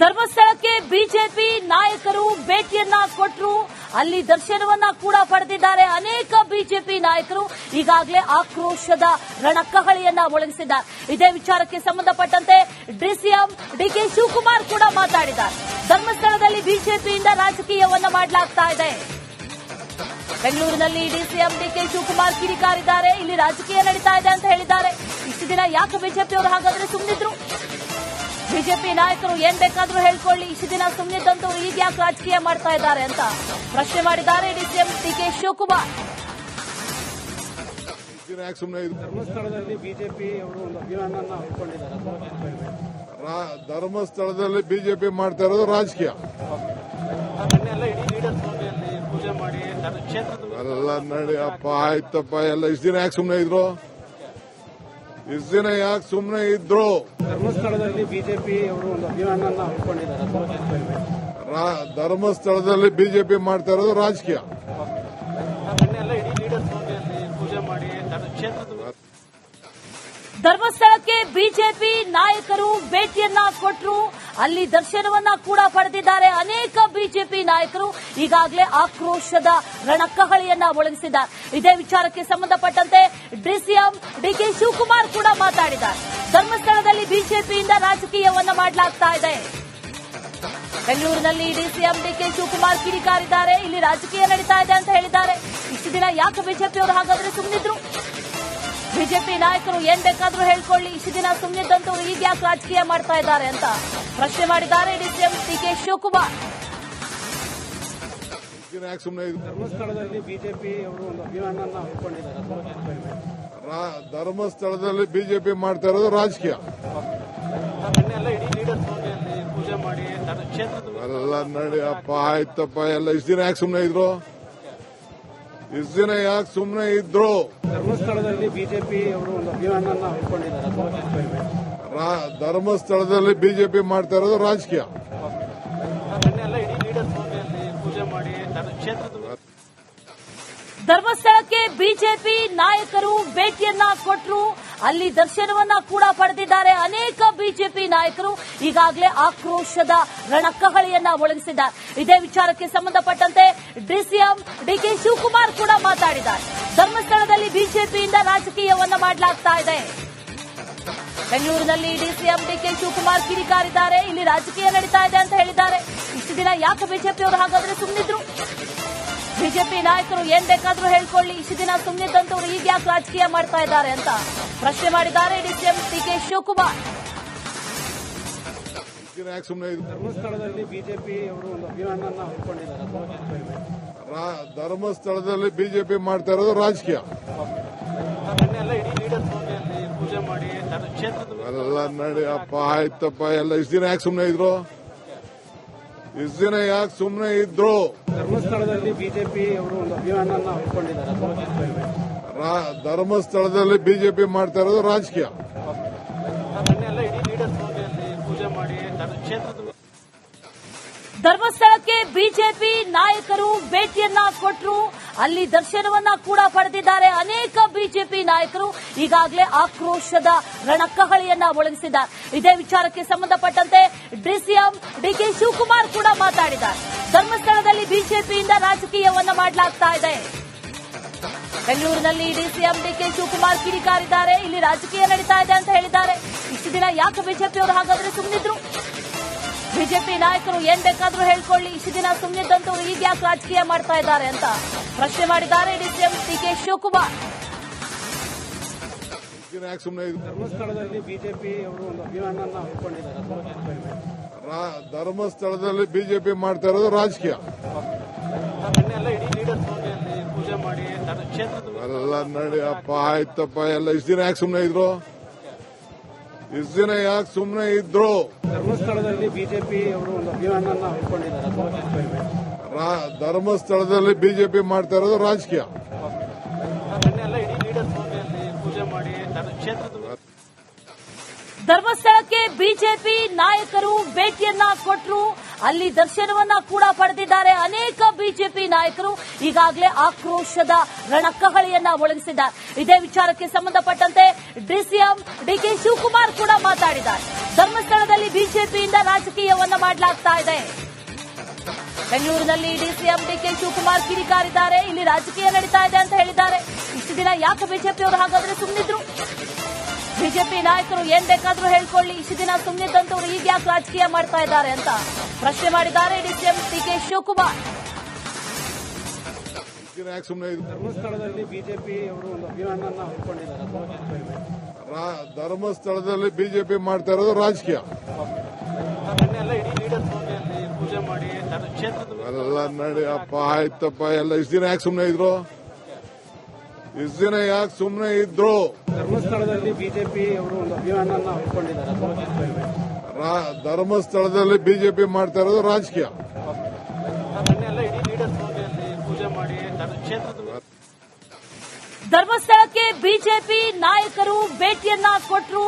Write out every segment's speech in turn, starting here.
ಧರ್ಮಸ್ಥಳಕ್ಕೆ ಬಿಜೆಪಿ ನಾಯಕರು ಭೇಟಿಯನ್ನ ಕೊಟ್ಟರು ಅಲ್ಲಿ ದರ್ಶನವನ್ನ ಕೂಡ ಪಡೆದಿದ್ದಾರೆ. ಅನೇಕ ಬಿಜೆಪಿ ನಾಯಕರು ಈಗಾಗಲೇ ಆಕ್ರೋಶದ ರಣಕಹಳಿಯನ್ನ ಮೊಳಗಿಸಿದ್ದಾರೆ. ಇದೇ ವಿಚಾರಕ್ಕೆ ಸಂಬಂಧಪಟ್ಟಂತೆ ಡಿಸಿಎಂ ಡಿಕೆ ಶಿವಕುಮಾರ್ ಕೂಡ ಮಾತಾಡಿದ್ದಾರೆ. ಧರ್ಮಸ್ಥಳದಲ್ಲಿ ಬಿಜೆಪಿಯಿಂದ ರಾಜಕೀಯವನ್ನ ಮಾಡಲಾಗ್ತಾ ಇದೆ. ಬೆಂಗಳೂರಿನಲ್ಲಿ ಡಿಸಿಎಂ ಡಿಕೆ ಶಿವಕುಮಾರ್ ಕಿರಿಕಾರಿದ್ದಾರೆ ಇಲ್ಲಿ ರಾಜಕೀಯ ನಡೀತಾ ಇದೆ ಅಂತ ಹೇಳಿದ್ದಾರೆ. ಇಷ್ಟು ದಿನ ಯಾಕೆ ಬಿಜೆಪಿಯವರು ಹಾಗಾದ್ರೆ ಸುಮ್ಮನಿದ್ರು ಬಿಜೆಪಿ ನಾಯಕರು ಏನ್ ಬೇಕಾದ್ರೂ ಹೇಳ್ಕೊಳ್ಳಿ. ಇಷ್ಟು ದಿನ ಸುಮ್ಮನಿದ್ದಂತವ್ರು ಈಗ ಯಾಕೆ ರಾಜಕೀಯ ಮಾಡ್ತಾ ಇದ್ದಾರೆ ಅಂತ ಪ್ರಶ್ನೆ ಮಾಡಿದ್ದಾರೆ ಡಿಕೆ ಶಿವಕುಮಾರ್. ದಿನ ಯಾಕೆ ಸುಮ್ಮನೆ ಇದು ಧರ್ಮಸ್ಥಳದಲ್ಲಿ ಬಿಜೆಪಿ ಅವರು ಒಂದು ಹಮ್ಮಿಕೊಂಡಿದ್ದಾರೆ ಧರ್ಮಸ್ಥಳದಲ್ಲಿ ಬಿಜೆಪಿ ಮಾಡ್ತಾ ಇರೋದು ರಾಜಕೀಯ. ಎಲ್ಲ ನಡಿಯಪ್ಪ ಆಯ್ತಪ್ಪ ಎಲ್ಲ ಇಷ್ಟು ದಿನ ಯಾಕೆ ಸುಮ್ಮನೆ ಇದ್ರು? ಇಷ್ಟು ದಿನ ಯಾಕೆ ಸುಮ್ಮನೆ ಇದ್ರು? ಧರ್ಮಸ್ಥಳದಲ್ಲಿ ಬಿಜೆಪಿ ಅವರು ಒಂದು ಹಮ್ಮಿಕೊಂಡಿದ್ದಾರೆ. ಧರ್ಮಸ್ಥಳದಲ್ಲಿ ಬಿಜೆಪಿ ಮಾಡ್ತಾ ಇರೋದು ರಾಜಕೀಯ. ಧರ್ಮಸ್ಥಳಕ್ಕೆ ಬಿಜೆಪಿ ನಾಯಕರು ಭೇಟಿಯನ್ನ ಕೊಟ್ಟರು ಅಲ್ಲಿ ದರ್ಶನವನ್ನ ಕೂಡ ಪಡೆದಿದ್ದಾರೆ. ಅನೇಕ ಬಿಜೆಪಿ ನಾಯಕರು ಈಗಾಗಲೇ ಆಕ್ರೋಶದ ರಣಕಹಳಿಯನ್ನ ಒಳಗಿಸಿದ್ದಾರೆ ಇದೇ ವಿಚಾರಕ್ಕೆ ಸಂಬಂಧಪಟ್ಟಂತೆ ಡಿಸಿಎಂ ಡಿಕೆ ಶಿವಕುಮಾರ್ ಕೂಡ ಮಾತಾಡಿದ್ದಾರೆ. ಧರ್ಮಸ್ಥಳದಲ್ಲಿ ಬಿಜೆಪಿಯಿಂದ ರಾಜಕೀಯವನ್ನ ಮಾಡಲಾಗ್ತಾ ಇದೆ. ಬೆಂಗಳೂರಿನಲ್ಲಿ ಡಿಸಿಎಂ ಡಿಕೆ ಶಿವಕುಮಾರ್ ಕಿಡಿಕಾರಿದ್ದಾರೆ. ಇಲ್ಲಿ ರಾಜಕೀಯ ನಡೀತಾ ಇದೆ ಅಂತ ಹೇಳಿದ್ದಾರೆ. ಇಷ್ಟು ದಿನ ಯಾಕೆ ಬಿಜೆಪಿಯವರು ಹಾಗಾದ್ರೆ ಸುಮ್ಮನಿದ್ರು ಬಿಜೆಪಿ ನಾಯಕರು ಏನ್ ಬೇಕಾದ್ರೂ ಹೇಳ್ಕೊಳ್ಳಿ. ಇಷ್ಟು ದಿನ ಸುಮ್ಮನಿದ್ದಂತವ್ರು ಈಗ ಯಾಕೆ ರಾಜಕೀಯ ಮಾಡ್ತಾ ಇದ್ದಾರೆ ಅಂತ ಪ್ರಶ್ನೆ ಮಾಡಿದ್ದಾರೆ ಡಿಸಿಎಂ ಕೆ ಶಿವಕುಮಾರ್. ಧರ್ಮಸ್ಥಳದಲ್ಲಿ ಬಿಜೆಪಿ ಅವರು ಒಂದು ಹಮ್ಮಿಕೊಂಡಿದ್ದಾರೆ. ಧರ್ಮಸ್ಥಳದಲ್ಲಿ ಬಿಜೆಪಿ ಮಾಡ್ತಾ ಇರೋದು ರಾಜಕೀಯ. ಎಲ್ಲ ನಡಿಯಪ್ಪ ಆಯ್ತಪ್ಪ ಎಲ್ಲ ಇಷ್ಟು ದಿನ ಯಾಕೆ ಸುಮ್ಮನೆ ಇದ್ರು? ಇಷ್ಟು ಜನ ಯಾಕೆ ಸುಮ್ಮನೆ ಇದ್ರು? ಧರ್ಮಸ್ಥಳದಲ್ಲಿ ಬಿಜೆಪಿ ಅವರು ಧರ್ಮಸ್ಥಳದಲ್ಲಿ ಬಿಜೆಪಿ ಮಾಡ್ತಾ ಇರೋದು ರಾಜಕೀಯ. ಧರ್ಮಸ್ಥಳಕ್ಕೆ ಬಿಜೆಪಿ ನಾಯಕರು ಭೇಟಿಯನ್ನ ಕೊಟ್ಟರು ಅಲ್ಲಿ ದರ್ಶನವನ್ನ ಕೂಡ ಪಡೆದಿದ್ದಾರೆ. ಅನೇಕ ಬಿಜೆಪಿ ನಾಯಕರು ಈಗಾಗಲೇ ಆಕ್ರೋಶದ ರಣಕಹಳಿಯನ್ನ ಒಳಗಿಸಿದ್ದಾರೆ ಇದೇ ವಿಚಾರಕ್ಕೆ ಸಂಬಂಧಪಟ್ಟಂತೆ ಡಿಸಿಎಂ ಡಿಕೆ ಶಿವಕುಮಾರ್ ಕೂಡ ಮಾತಾಡಿದ್ದಾರೆ. ಧರ್ಮಸ್ಥಳದಲ್ಲಿ ಬಿಜೆಪಿಯಿಂದ ರಾಜಕೀಯವನ್ನ ಮಾಡಲಾಗ್ತಾ ಇದೆ. ಬೆಂಗಳೂರಿನಲ್ಲಿ ಡಿಸಿಎಂ ಡಿಕೆ ಶಿವಕುಮಾರ್ ಕಿರಿಕಾರಿದ್ದಾರೆ ಇಲ್ಲಿ ರಾಜಕೀಯ ನಡೀತಾ ಇದೆ ಅಂತ ಹೇಳಿದ್ದಾರೆ. ಇಷ್ಟು ದಿನ ಯಾಕೆ ಬಿಜೆಪಿಯವರು ಹಾಗಾದ್ರೆ ಸುಮ್ಮನಿದ್ರು ಬಿಜೆಪಿ ನಾಯಕರು ಏನ್ ಬೇಕಾದ್ರೂ ಹೇಳ್ಕೊಳ್ಳಿ. ಇಷ್ಟು ದಿನ ಸುಮ್ಮನಿದ್ದಂತವ್ರು ಈಗ ಯಾಕೆ ರಾಜಕೀಯ ಮಾಡ್ತಾ ಇದ್ದಾರೆ ಅಂತ? ಪ್ರಶ್ನೆ ಮಾಡಿದ್ದಾರೆ ಡಿಸಿಎಂ ಡಿಕೆ ಶಿವಕುಮಾರ್. ಧರ್ಮಸ್ಥಳದಲ್ಲಿ ಬಿಜೆಪಿ ಅವರು ಒಂದು ಅಭಿಯಾನನ ಹಮ್ಮಿಕೊಂಡಿದ್ದಾರೆ ಧರ್ಮಸ್ಥಳದಲ್ಲಿ ಬಿಜೆಪಿ ಮಾಡ್ತಾ ಇರೋದು ರಾಜಕೀಯ. ಪೂಜೆ ಮಾಡಿ ಎಲ್ಲ ನಡಿಯಪ್ಪ ಆಯ್ತಪ್ಪ ಎಲ್ಲ. ಇಷ್ಟು ದಿನ ಯಾಕೆ ಸುಮ್ಮನೆ ಇದ್ರು? ಇಷ್ಟು ದಿನ ಯಾಕೆ ಸುಮ್ಮನೆ ಇದ್ರು? ಧರ್ಮಸ್ಥಳದಲ್ಲಿ ಬಿಜೆಪಿ ಅವರು ಒಂದು ಅಭಿಯಾನ ಹಮ್ಮಿಕೊಂಡಿದ್ದಾರೆ. ಧರ್ಮಸ್ಥಳದಲ್ಲಿ ಬಿಜೆಪಿ ಮಾಡ್ತಾ ಇರೋದು ರಾಜಕೀಯ. ಧರ್ಮಸ್ಥಳಕ್ಕೆ ಬಿಜೆಪಿ ನಾಯಕರು ಭೇಟಿಯನ್ನ ಕೊಟ್ಟರು ಅಲ್ಲಿ ದರ್ಶನವನ್ನ ಕೂಡ ಪಡೆದಿದ್ದಾರೆ ಅನೇಕ ಬಿಜೆಪಿ ನಾಯಕರು. ಈಗಾಗಲೇ ಆಕ್ರೋಶದ ರಣಕಹಳಿಯನ್ನ ಒಳಗಿಸಿದ್ದಾರೆ. ಇದೇ ವಿಚಾರಕ್ಕೆ ಸಂಬಂಧಪಟ್ಟಂತೆ ಡಿಸಿಎಂ ಡಿಕೆ ಶಿವಕುಮಾರ್ ಕೂಡ ಮಾತಾಡಿದ್ದಾರೆ. ಧರ್ಮಸ್ಥಳದಲ್ಲಿ ಬಿಜೆಪಿಯಿಂದ ರಾಜಕೀಯವನ್ನ ಮಾಡಲಾಗ್ತಾ ಇದೆ. ಬೆಂಗಳೂರಿನಲ್ಲಿ ಡಿಸಿಎಂ ಡಿಕೆ ಶಿವಕುಮಾರ್ ಕಿಡಿಕಾರಿದ್ದಾರೆ. ಇಲ್ಲಿ ರಾಜಕೀಯ ನಡೀತಾ ಇದೆ ಅಂತ ಹೇಳಿದ್ದಾರೆ. ಇಷ್ಟು ದಿನ ಯಾಕೆ ಬಿಜೆಪಿಯವರು ಹಾಗಾದ್ರೆ ಸುಮ್ಮನಿದ್ರು ಬಿಜೆಪಿ ನಾಯಕರು ಏನ್ ಬೇಕಾದ್ರೂ ಹೇಳ್ಕೊಳ್ಳಿ. ಇಷ್ಟು ದಿನ ಸುಮ್ಮನಿದ್ದಂತವ್ರು ಈಗ ಯಾಕೆ ರಾಜಕೀಯ ಮಾಡ್ತಾ ಇದ್ದಾರೆ ಅಂತ ಪ್ರಶ್ನೆ ಮಾಡಿದ್ದಾರೆ ಡಿಸಿಎಂ ಡಿಕೆ ಶಿವಕುಮಾರ್. ದಿನ ಯಾಕೆ ಸುಮ್ಮನೆ ಧರ್ಮಸ್ಥಳದಲ್ಲಿ ಬಿಜೆಪಿ ಅವರು ಒಂದು ಅಭಿಯಾನನ ಹಮ್ಮಿಕೊಂಡಿದ್ದಾರೆ. ಧರ್ಮಸ್ಥಳದಲ್ಲಿ ಬಿಜೆಪಿ ಮಾಡ್ತಾ ಇರೋದು ರಾಜಕೀಯ. ಎಲ್ಲ ನಡಿಯಪ್ಪ ಆಯ್ತಪ್ಪ ಎಲ್ಲ ಇಷ್ಟು ದಿನ ಯಾಕೆ ಸುಮ್ಮನೆ ಇದ್ರು? ಇಷ್ಟು ದಿನ ಯಾಕೆ ಸುಮ್ಮನೆ ಇದ್ರು? ಧರ್ಮಸ್ಥಳದಲ್ಲಿ ಬಿಜೆಪಿ ಅವರು ಒಂದು ಅಭಿಯಾನನ ಹಮ್ಮಿಕೊಂಡಿದ್ದಾರೆ. ಧರ್ಮಸ್ಥಳದಲ್ಲಿ ಬಿಜೆಪಿ ಮಾಡ್ತಾ ಇರೋದು ರಾಜಕೀಯ. ಧರ್ಮಸ್ಥಳಕ್ಕೆ ಬಿಜೆಪಿ ನಾಯಕರು ಭೇಟಿಯನ್ನ ಕೊಟ್ಟರು ಅಲ್ಲಿ ದರ್ಶನವನ್ನ ಕೂಡ ಪಡೆದಿದ್ದಾರೆ. ಅನೇಕ ಬಿಜೆಪಿ ನಾಯಕರು ಈಗಾಗಲೇ ಆಕ್ರೋಶದ ರಣಕಹಳಿಯನ್ನ ಒಳಗಿಸಿದ್ದಾರೆ. ಇದೇ ವಿಚಾರಕ್ಕೆ ಸಂಬಂಧಪಟ್ಟಂತೆ ಡಿಸಿಎಂ ಡಿಕೆ ಶಿವಕುಮಾರ್ ಕೂಡ ಮಾತಾಡಿದ್ದಾರೆ. ಧರ್ಮಸ್ಥಳದಲ್ಲಿ ಬಿಜೆಪಿಯಿಂದ ರಾಜಕೀಯವನ್ನ ಮಾಡಲಾಗ್ತಾ ಇದೆ. ಬೆಂಗಳೂರಿನಲ್ಲಿ ಡಿಸಿಎಂ ಡಿಕೆ ಶಿವಕುಮಾರ್ ಕಿಡಿಕಾರಿದ್ದಾರೆ. ಇಲ್ಲಿ ರಾಜಕೀಯ ನಡೀತಾ ಇದೆ ಅಂತ ಹೇಳಿದ್ದಾರೆ ಇಷ್ಟು ಬಿಜೆಪಿ ಅವರು ಬಿಜೆಪಿಯವರು ಹಾಗಾದ್ರೆ ಸುಮ್ಮನಿದ್ರು ಬಿಜೆಪಿ ನಾಯಕರು ಏನ್ ಬೇಕಾದ್ರೂ ಹೇಳ್ಕೊಳ್ಳಿ. ಇಷ್ಟು ದಿನ ಸುಮ್ಮನಿದ್ದಂತವ್ರು ಈಗ ಯಾಕೆ ರಾಜಕೀಯ ಮಾಡ್ತಾ ಇದ್ದಾರೆ ಅಂತ ಪ್ರಶ್ನೆ ಮಾಡಿದ್ದಾರೆ ಡಿಕೆ ಶಿವಕುಮಾರ್. ದಿನ ಯಾಕೆ ಸುಮ್ಮನೆ ಇದ್ರು? ಧರ್ಮಸ್ಥಳದಲ್ಲಿ ಬಿಜೆಪಿ ಅವರು ಒಂದು ಹಮ್ಮಿಕೊಂಡಿದ್ದಾರೆ. ಧರ್ಮಸ್ಥಳದಲ್ಲಿ ಬಿಜೆಪಿ ಮಾಡ್ತಾ ಇರೋದು ರಾಜಕೀಯ. ಪೂಜೆ ಮಾಡಿ ತನ್ನ ಕ್ಷೇತ್ರದ ನಡಿಯಪ್ಪ ಆಯ್ತಪ್ಪ ಎಲ್ಲ ಇಷ್ಟು ದಿನ ಯಾಕೆ ಸುಮ್ಮನೆ ಇದ್ರು? ಇಷ್ಟು ದಿನ ಯಾಕೆ ಸುಮ್ಮನೆ ಇದ್ರು. ಧರ್ಮಸ್ಥಳದಲ್ಲಿ ಬಿಜೆಪಿ ಅವರು ಒಂದು ಧರ್ಮಸ್ಥಳದಲ್ಲಿ ಬಿಜೆಪಿ ಮಾಡ್ತಾ ಇರೋದು ರಾಜಕೀಯ. ಪೂಜೆ ಮಾಡಿ ಕ್ಷೇತ್ರದ ಧರ್ಮಸ್ಥಳಕ್ಕೆ ಬಿಜೆಪಿ ನಾಯಕರು ಭೇಟಿಯನ್ನ ಕೊಟ್ಟರು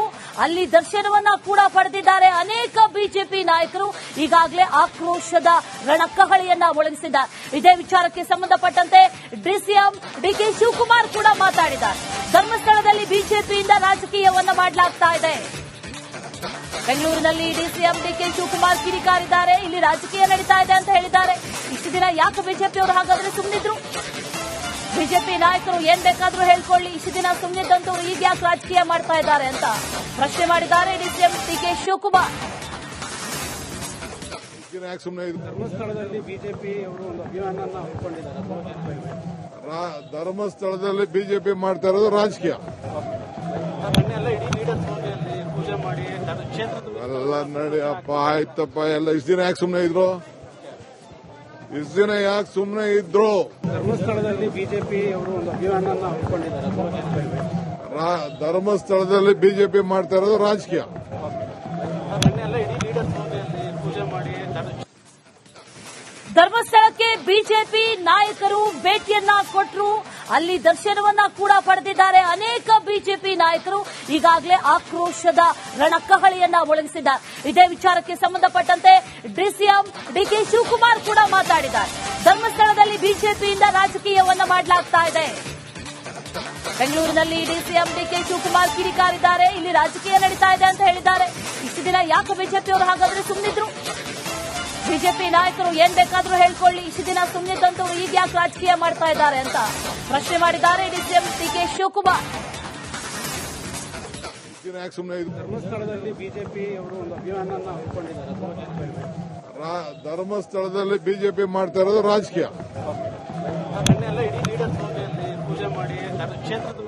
ಅಲ್ಲಿ ದರ್ಶನವನ್ನ ಕೂಡ ಪಡೆದಿದ್ದಾರೆ. ಅನೇಕ ಬಿಜೆಪಿ ನಾಯಕರು ಈಗಾಗಲೇ ಆಕ್ರೋಶದ ರಣಕಹಳಿಯನ್ನ ಒಳಗಿಸಿದ್ದಾರೆ. ಇದೇ ವಿಚಾರಕ್ಕೆ ಸಂಬಂಧಪಟ್ಟಂತೆ ಡಿಸಿಎಂ ಡಿಕೆ ಶಿವಕುಮಾರ್ ಕೂಡ ಮಾತಾಡಿದ್ದಾರೆ. ಧರ್ಮಸ್ಥಳದಲ್ಲಿ ಬಿಜೆಪಿಯಿಂದ ರಾಜಕೀಯವನ್ನ ಮಾಡಲಾಗ್ತಾ ಇದೆ. ಬೆಂಗಳೂರಿನಲ್ಲಿ ಡಿಸಿಎಂ ಡಿಕೆ ಶಿವಕುಮಾರ್ ಕಿರಿಕಾರಿದ್ದಾರೆ ಇಲ್ಲಿ ರಾಜಕೀಯ ನಡೀತಾ ಇದೆ ಅಂತ ಹೇಳಿದ್ದಾರೆ. ಇಷ್ಟು ದಿನ ಯಾಕೆ ಬಿಜೆಪಿಯವರು ಹಾಗಾದ್ರೆ ಸುಮ್ಮನಿದ್ರು ಬಿಜೆಪಿ ನಾಯಕರು ಏನ್ ಬೇಕಾದ್ರೂ ಹೇಳ್ಕೊಳ್ಳಿ. ಇಷ್ಟು ದಿನ ಸುಮ್ಮನಿದ್ದಂತವ್ರು ಈಗ ಯಾಕೆ ರಾಜಕೀಯ ಮಾಡ್ತಾ ಇದ್ದಾರೆ ಅಂತ ಪ್ರಶ್ನೆ ಮಾಡಿದ್ದಾರೆ ಡಿಸಿಎಂ ಕೆ ಶಿವಕುಮಾರ್. ಧರ್ಮಸ್ಥಳದಲ್ಲಿ ಬಿಜೆಪಿ ಅವರು ಒಂದು ಹಮ್ಮಿಕೊಂಡಿದ್ದಾರೆ. ಧರ್ಮಸ್ಥಳದಲ್ಲಿ ಬಿಜೆಪಿ ಮಾಡ್ತಾ ಇರೋದು ರಾಜಕೀಯ. ಮೊನ್ನೆ ಎಲ್ಲ ಇಡೀ ಲೀಡರ್ಸ್ ಅಲ್ಲಿ ಪೂಜೆ ಮಾಡಿ ತನ್ನ ಕ್ಷೇತ್ರದ ಎಲ್ಲ ನಡಿಯಪ್ಪ ಆಯ್ತಪ್ಪ ಎಲ್ಲ ಇಷ್ಟು ದಿನ ಯಾಕೆ ಸುಮ್ಮನೆ ಇದ್ರು? ಇಷ್ಟು ದಿನ ಯಾಕೆ ಸುಮ್ಮನೆ ಇದ್ರು? ಧರ್ಮಸ್ಥಳದಲ್ಲಿ ಬಿಜೆಪಿ ಅವರು ಒಂದು ಅಭಿಯಾನವನ್ನು ಹಮ್ಮಿಕೊಂಡಿದ್ದಾರೆ. ಧರ್ಮಸ್ಥಳದಲ್ಲಿ ಬಿಜೆಪಿ ಮಾಡ್ತಾ ಇರೋದು ರಾಜಕೀಯ. ಧರ್ಮಸ್ಥಳಕ್ಕೆ ಬಿಜೆಪಿ ನಾಯಕರು ಭೇಟಿಯನ್ನ ಕೊಟ್ಟರು ಅಲ್ಲಿ ದರ್ಶನವನ್ನ ಕೂಡ ಪಡೆದಿದ್ದಾರೆ. ಅನೇಕ ಬಿಜೆಪಿ ನಾಯಕರು ಈಗಾಗಲೇ ಆಕ್ರೋಶದ ರಣಕಹಳಿಯನ್ನ ಒಳಗಿಸಿದ್ದಾರೆ. ಇದೇ ವಿಚಾರಕ್ಕೆ ಸಂಬಂಧಪಟ್ಟಂತೆ ಡಿಸಿಎಂ ಡಿಕೆ ಶಿವಕುಮಾರ್ ಕೂಡ ಮಾತಾಡಿದ್ದಾರೆ. ಧರ್ಮಸ್ಥಳದಲ್ಲಿ ಬಿಜೆಪಿಯಿಂದ ರಾಜಕೀಯವನ್ನ ಮಾಡಲಾಗ್ತಾ ಇದೆ. ಬೆಂಗಳೂರಿನಲ್ಲಿ ಡಿಸಿಎಂ ಡಿಕೆ ಶಿವಕುಮಾರ್ ಕಿಡಿಕಾರಿದ್ದಾರೆ. ಇಲ್ಲಿ ರಾಜಕೀಯ ನಡೀತಾ ಇದೆ ಅಂತ ಹೇಳಿದ್ದಾರೆ. ಇಷ್ಟು ದಿನ ಯಾಕೆ ಬಿಜೆಪಿಯವರು ಹಾಗಾದ್ರೆ ಸುಮ್ಮನಿದ್ರು ಬಿಜೆಪಿ ನಾಯಕರು ಏನ್ ಬೇಕಾದ್ರೂ ಹೇಳ್ಕೊಳ್ಳಿ. ಇಷ್ಟು ದಿನ ಸುಮ್ಮನಿದ್ದಂತವ್ರು ಈಗ ಯಾಕೆ ರಾಜಕೀಯ ಮಾಡ್ತಾ ಇದ್ದಾರೆ ಅಂತ ಪ್ರಶ್ನೆ ಮಾಡಿದ್ದಾರೆ ಡಿಸಿಎಂ ಡಿಕೆ ಶಿವಕುಮಾರ್. ಯಾಕೆ ಸುಮ್ಮನೆ ಇದ್ರು ಧರ್ಮಸ್ಥಳದಲ್ಲಿ ಬಿಜೆಪಿ ಅವರು ಒಂದು ಹಮ್ಮಿಕೊಂಡಿದ್ದಾರೆ. ಧರ್ಮಸ್ಥಳದಲ್ಲಿ ಬಿಜೆಪಿ ಮಾಡ್ತಾ ಇರೋದು ರಾಜಕೀಯ.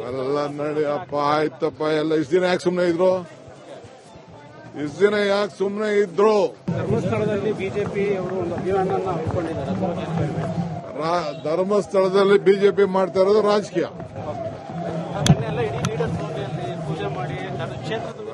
ಎಲ್ಲ ನಡಿಯಪ್ಪ ಆಯ್ತಪ್ಪ ಎಲ್ಲ ಇಷ್ಟು ದಿನ ಯಾಕೆ ಸುಮ್ಮನೆ ಇದ್ರು? ಇಷ್ಟು ದಿನ ಯಾಕೆ ಸುಮ್ಮನೆ ಇದ್ರು? ಧರ್ಮಸ್ಥಳದಲ್ಲಿ ಬಿಜೆಪಿ ಅವರು ಒಂದು ಅಭಿಯಾನವನ್ನು ಹಮ್ಮಿಕೊಂಡಿದ್ದಾರೆ. ಧರ್ಮಸ್ಥಳದಲ್ಲಿ ಬಿಜೆಪಿ ಮಾಡ್ತಾ ಇರೋದು ರಾಜಕೀಯ.